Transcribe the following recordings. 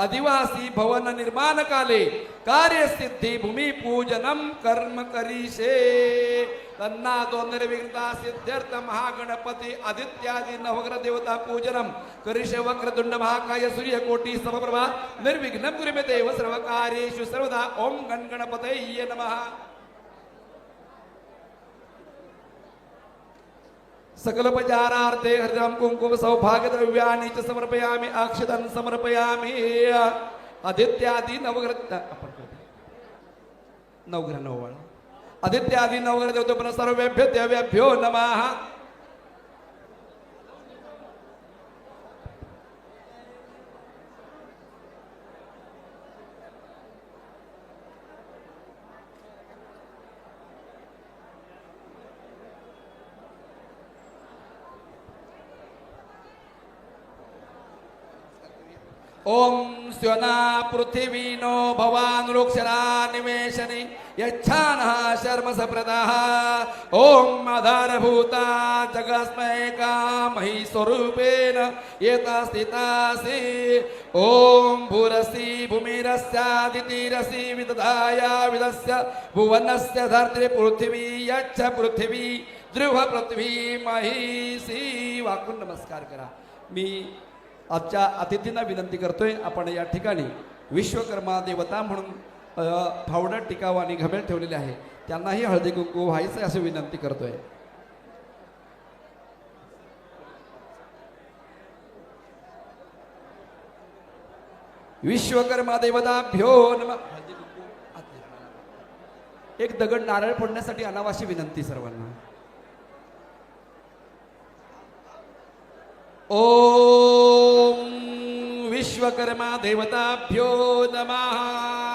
अधिवासी भवन निर्माण काले कार्यसिद्धी भूमी पूजनम कर्म करीशे तन्ना तो निर्विघ्नता सिद्ध्यर्थ महागणपती आदित्यादी नवग्रह देवता पूजनम करिष्य वक्रतुंड महाकाय सूर्यकोटी समप्रभा निर्विघ्नं कुरुमे देव सर्व कार्येषु सर्वदा ओम गणगणपतये नमः। सकलपचारार्थे हरिराम कुंकुम सौभाग्यद्रव्याणि च समर्पयामि अक्षतन समर्पयामि। आदित्यादी नवग्रह नवग्रह नववळ आदित्यादी नवग्रह देवतो पण सर्वेभ्य देवेभ्यो नमः। ओम स्योना पृथिवीनो भवान् वृक्षरा निवेशने यच्छानः शर्म ॐ आधारभूता जगस्मैका मही स्वरूपेण येता स्थितासि। ॐ भूरसि भूमिरस्यादितिरसि विदधाया विदस्य भुवनस्य धर्त्री पृथिवी यच्छ पृथिवी ध्रुव पृथ्वी महिषी वाकून नमस्कार करा। मी आजच्या अतिथींना विनंती करतोय आपण या ठिकाणी विश्वकर्मा देवता म्हणून अ, फावडं टिकाव आणि घमेल ठेवलेले आहे. त्यांनाही हळदी कुंकू व्हायचं आहे असं विनंती करतोय. विश्वकर्मा देवताभ्यो नम. एक दगड नारळ फोडण्यासाठी अनावाशी विनंती सर्वांना. ओ विश्वकर्मा देवताभ्यो नमः।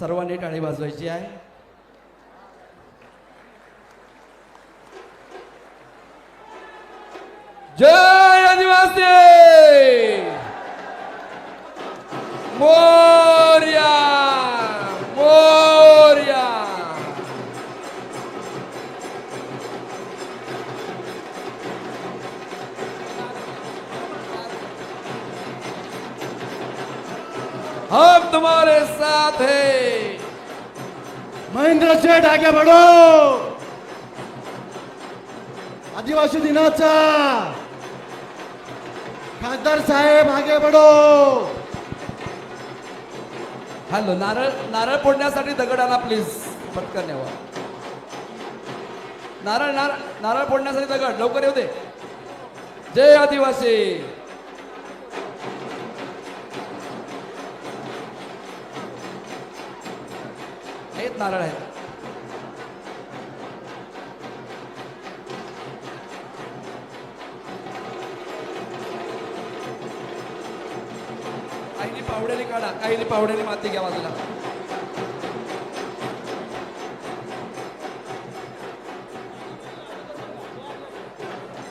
सर्वांनी टाळी वाजवायची आहे. जय हम तुम्हारे साथ हैं। महेंद्र शेठ आगे बढो। आदिवासी दिनाचा। खासदार साहेब आगे बढो। हॅलो नारळ नारळ फोडण्यासाठी दगड आणा प्लीज पटकन यावा. नारळ नारळ नारळ फोडण्यासाठी दगड. लवकर येऊ दे. जय आदिवासी. आहेत नारळ आहेत. काहींनी पावड्याने काढा काहींनी पावड्याने माती घ्या बाजूला.